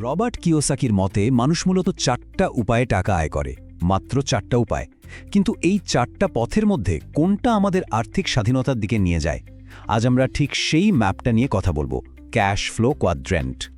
Robert কিওসাকির মতে, মানুষ মূলত চারটা উপায়ে টাকা আয় করে, মাত্র চারটা উপায়। কিন্তু এই চারটা পথের মধ্যে কোনটা আমাদের আর্থিক স্বাধীনতার দিকে নিয়ে যায়? আজ আমরা ঠিক সেই ম্যাপটা নিয়ে কথা বলব, ক্যাশ ফ্লো কোয়াড্রেন্ট।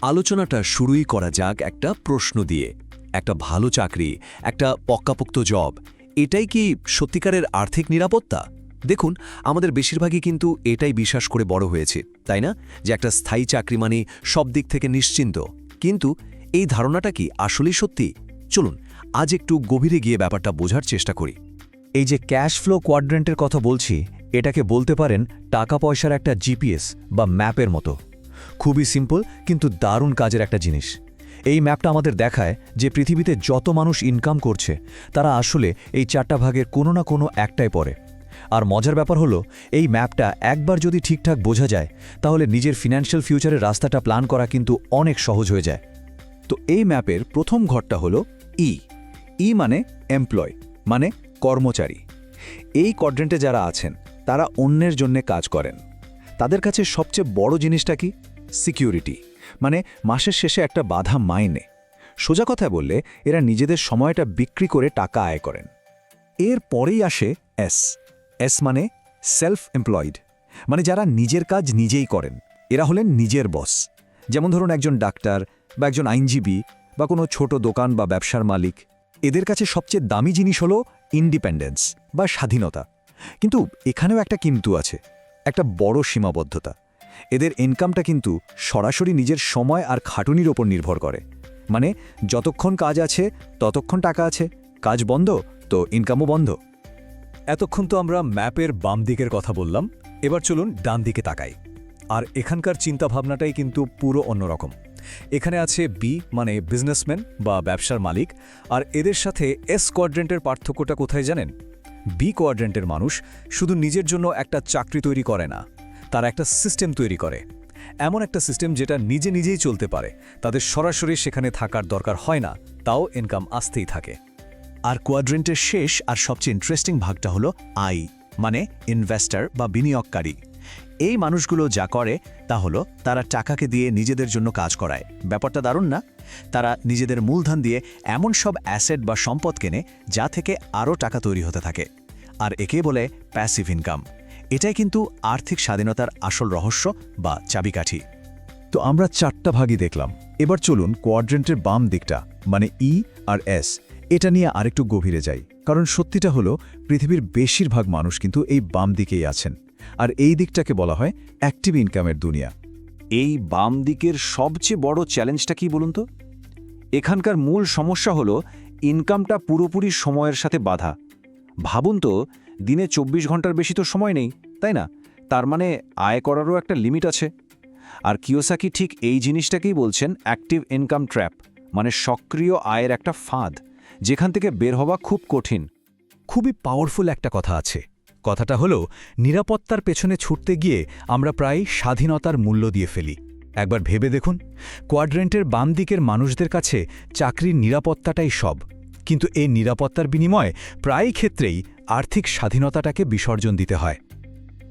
আলোচনাটা শুরুই করা যাক একটা প্রশ্ন দিয়ে। একটা ভালো চাকরি, একটা পক্কাপোক্ত জব, এটাই কি সত্যিকারের আর্থিক নিরাপত্তা? দেখুন, আমাদের বেশিরভাগই কিন্তু এটাই বিশ্বাস করে বড় হয়েছে, তাই না? যে একটা স্থায়ী চাকরি মানে সব দিক থেকে নিশ্চিন্ত। কিন্তু এই ধারণাটা কি আসলেই সত্যি? চলুন, আজ একটু গভীরে গিয়ে ব্যাপারটা বোঝার চেষ্টা করি। এই যে ক্যাশ ফ্লো কোয়াড্রেন্টের কথা বলছি, এটাকে বলতে পারেন টাকা পয়সার একটা জিপিএস বা ম্যাপের মতো। খুবই সিম্পল, কিন্তু দারুণ কাজের একটা জিনিস। এই ম্যাপটা আমাদের দেখায় যে পৃথিবীতে যত মানুষ ইনকাম করছে, তারা আসলে এই চারটা ভাগের কোনো না কোনো একটাই পড়ে। আর মজার ব্যাপার হলো, এই ম্যাপটা একবার যদি ঠিকঠাক বোঝা যায়, তাহলে নিজের ফিনান্সিয়াল ফিউচারের রাস্তাটা প্ল্যান করা কিন্তু অনেক সহজ হয়ে যায়। তো এই ম্যাপের প্রথম ঘরটা হলো ই ই মানে এমপ্লয় মানে কর্মচারী। এই কোয়াড্রেন্টে যারা আছেন, তারা অন্যের জন্যে কাজ করেন। তাদের কাছে সবচেয়ে বড় জিনিসটা কি? সিকিউরিটি মানে মাসের শেষে একটা বাধা মাইনে। সোজা কথা বললে, এরা নিজেদের সময়টা বিক্রি করে টাকা আয় করেন। এর পরেই আসে এস এস মানে সেলফ এমপ্লয়েড মানে যারা নিজের কাজ নিজেই করেন। এরা হলেন নিজের বস যেমন ধরুন একজন ডাক্তার বা একজন আইনজীবী বা কোনো ছোট দোকান বা ব্যবসার মালিক। এদের কাছে সবচেয়ে দামি জিনিস হলো ইন্ডিপেন্ডেন্স বা স্বাধীনতা। কিন্তু এখানেও একটা কিন্তু আছে, একটা বড় সীমাবদ্ধতা। এদের ইনকামটা কিন্তু সরাসরি নিজের সময় আর খাটুনির ওপর নির্ভর করে। মানে যতক্ষণ কাজ আছে, ততক্ষণ টাকা আছে। কাজ বন্ধ, তো ইনকামও বন্ধ। এতক্ষণ তো আমরা ম্যাপের বাম দিকের কথা বললাম, এবার চলুন ডান দিকে তাকাই। আর এখানকার চিন্তাভাবনাটাই কিন্তু পুরো অন্যরকম। এখানে আছে বি মানে বিজনেসম্যান বা ব্যবসার মালিক, আর এদের সাথে এস কোয়াড্রেন্টের পার্থক্যটা কোথায় জানেন? বি কোয়াড্রেন্টের মানুষ শুধু নিজের জন্য একটা চাকরি তৈরি করে না, তারা একটা সিস্টেম তৈরি করে। এমন একটা সিস্টেম যেটা নিজে নিজেই চলতে পারে, তাদের সরাসরি সেখানে থাকার দরকার হয় না, তাও ইনকাম আসতেই থাকে। আর কোয়াড্রেন্টের শেষ আর সবচেয়ে ইন্টারেস্টিং ভাগটা হলো আই মানে ইনভেস্টার বা বিনিয়োগকারী। এই মানুষগুলো যা করে, তা হলো তারা টাকাকে দিয়ে নিজেদের জন্য কাজ করায়। ব্যাপারটা দারুণ না? তারা নিজেদের মূলধন দিয়ে এমন সব অ্যাসেট বা সম্পদ কেনে, যা থেকে আরও টাকা তৈরি হতে থাকে। আর একে বলে প্যাসিভ ইনকাম এটাই কিন্তু আর্থিক স্বাধীনতার আসল রহস্য বা চাবিকাঠি। তো আমরা চারটা ভাগই দেখলাম। এবার চলুন কোয়াড্রেন্টের বাম দিকটা মানে ই আর এস এটা নিয়ে আরেকটু গভীরে যাই, কারণ সত্যিটা হলো, পৃথিবীর বেশিরভাগ মানুষ কিন্তু এই বাম দিকেই আছেন। আর এই দিকটাকে বলা হয় অ্যাক্টিভ ইনকামের দুনিয়া। এই বাম দিকের সবচেয়ে বড় চ্যালেঞ্জটা কি বলুন তো? এখানকার মূল সমস্যা হলো ইনকামটা পুরোপুরি সময়ের সাথে বাধা। ভাবুন তো, দিনে ২৪ ঘণ্টার বেশি তো সময় নেই, তাই না? তার মানে আয় করারও একটা লিমিট আছে। আর কিওসাকি ঠিক এই জিনিসটাকেই বলছেন অ্যাক্টিভ ইনকাম ট্র্যাপ মানে সক্রিয় আয়ের একটা ফাঁদ। যেখান থেকে বের হওয়া খুব কঠিন। খুবই পাওয়ারফুল একটা কথা আছে। কথাটা হলো, নিরাপত্তার পেছনে ছুটতে গিয়ে আমরা প্রায় স্বাধীনতার মূল্য দিয়ে ফেলি। একবার ভেবে দেখুন কোয়াড্রেন্টের বাম দিকের মানুষদের কাছে চাকরির নিরাপত্তাটাই সব। কিন্তু এই নিরাপত্তার বিনিময়ে প্রায় ক্ষেত্রেই আর্থিক স্বাধীনতাটাকে বিসর্জন দিতে হয়।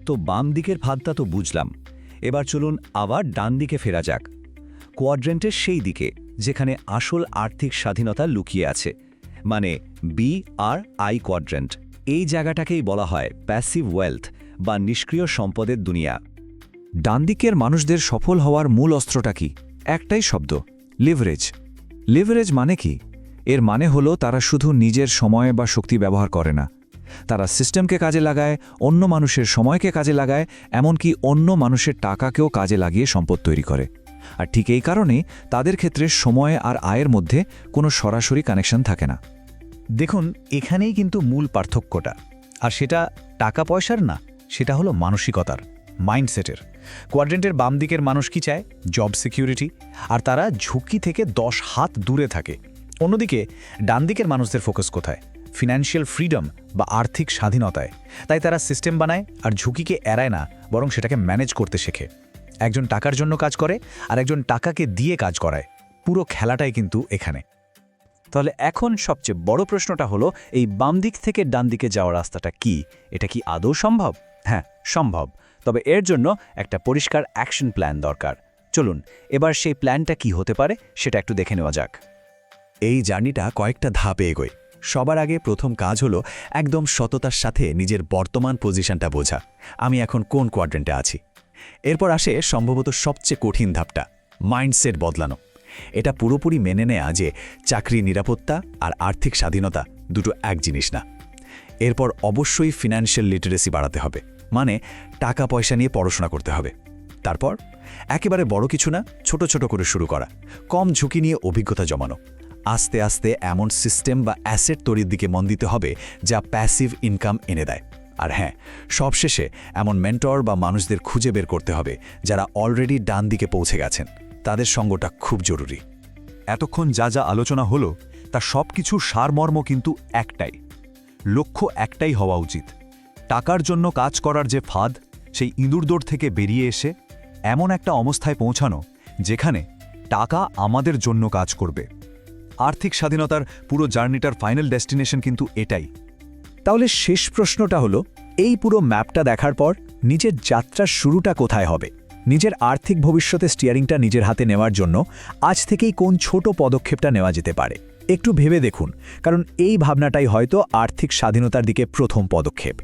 তো বাম দিকের ভাতটা তো বুঝলাম। এবার চলুন আবার ডান দিকে ফেরা যাক। কোয়াড্রেন্টের সেই দিকে, যেখানে আসল আর্থিক স্বাধীনতা লুকিয়ে আছে। মানে বি আর আই কোয়াড্রেন্ট এই জায়গাটাকেই বলা হয় প্যাসিভ ওয়েলথ বা নিষ্ক্রিয় সম্পদের দুনিয়া। ডানদিকের মানুষদের সফল হওয়ার মূল অস্ত্রটা কি? একটাই শব্দ লিভারেজ লিভারেজ মানে কি? এর মানে হলো তারা শুধু নিজের সময় বা শক্তি ব্যবহার করে না। তারা সিস্টেমকে কাজে লাগায়, অন্য মানুষের সময়কে কাজে লাগায়, এমনকি অন্য মানুষের টাকাকেও কাজে লাগিয়ে সম্পদ তৈরি করে। আর ঠিক এই কারণেই তাদের ক্ষেত্রে সময় আর আয়ের মধ্যে কোনো সরাসরি কানেকশন থাকে না। দেখুন, এখানেই কিন্তু মূল পার্থক্যটা। আর সেটা টাকা পয়সার না, সেটা হলো মানসিকতার, মাইন্ডসেটের। কোয়াড্রেন্টের বাম দিকের মানুষ কি চায়? Job security. আর তারা ঝুঁকি থেকে দশ হাত দূরে থাকে। অন্যদিকে, ডান দিকের মানুষদের ফোকাস কোথায়? ফিনান্সিয়াল ফ্রিডম বা আর্থিক স্বাধীনতায়। তাই তারা সিস্টেম বানায় আর ঝুঁকিকে এড়ায় না, বরং সেটাকে ম্যানেজ করতে শেখে। একজন টাকার জন্য কাজ করে আর একজন টাকাকে দিয়ে কাজ করায়। পুরো খেলাটাই কিন্তু এখানে। তাহলে এখন সবচেয়ে বড় প্রশ্নটা হলো, এই বাম দিক থেকে ডান দিকে যাওয়ার রাস্তাটা কি? এটা কি আদৌ সম্ভব? হ্যাঁ সম্ভব। তবে এর জন্য একটা পরিষ্কার অ্যাকশন প্ল্যান দরকার। চলুন, এবার সেই প্ল্যানটা কি হতে পারে সেটা একটু দেখে নেওয়া যাক। এই জার্নিটা কয়েকটা ধাপে এগোয়। সবার আগে প্রথম কাজ হলো একদম সততার সাথে নিজের বর্তমান পজিশনটা বোঝা। আমি এখন কোন কোয়াড্রেন্টে আছি? এরপর আসে সম্ভবত সবচেয়ে কঠিন ধাপটা মাইন্ডসেট বদলানো। এটা পুরোপুরি মেনে নেয়া যে চাকরি নিরাপত্তা আর আর্থিক স্বাধীনতা দুটো এক জিনিস না। এরপর অবশ্যই ফিনান্সিয়াল লিটারেসি বাড়াতে হবে মানে টাকা পয়সা নিয়ে পড়াশোনা করতে হবে। তারপর একেবারে বড় কিছু না, ছোট ছোট করে শুরু করা, কম ঝুঁকি নিয়ে অভিজ্ঞতা জমানো। আস্তে আস্তে এমন সিস্টেম বা অ্যাসেট তৈরির দিকে মন দিতে হবে যা প্যাসিভ ইনকাম এনে দেয়। আর হ্যাঁ সবশেষে এমন মেন্টর বা মানুষদের খুঁজে বের করতে হবে যারা অলরেডি ডান দিকে পৌঁছে গেছেন। তাদের সঙ্গটা খুব জরুরি। এতক্ষণ যা যা আলোচনা হলো, তা সব কিছুর সারমর্ম কিন্তু একটাই। লক্ষ্য একটাই হওয়া উচিত। টাকার জন্য কাজ করার যে ফাঁদ, সেই ইঁদুরদৌড় থেকে বেরিয়ে এসে এমন একটা অবস্থায় পৌঁছানো, যেখানে টাকা আমাদের জন্য কাজ করবে। আর্থিক স্বাধীনতার পুরো জার্নিটার ফাইনাল ডেস্টিনেশন কিন্তু এটাই। তাহলে শেষ প্রশ্নটা হলো, এই পুরো ম্যাপটা দেখার পর, নিজের যাত্রার শুরুটা কোথায় হবে? নিজের আর্থিক ভবিষ্যতে স্টিয়ারিংটা নিজের হাতে নেওয়ার জন্য আজ থেকেই কোন ছোট পদক্ষেপটা নেওয়া যেতে পারে? একটু ভেবে দেখুন, কারণ এই ভাবনাটাই হয়তো আর্থিক স্বাধীনতার দিকে প্রথম পদক্ষেপ।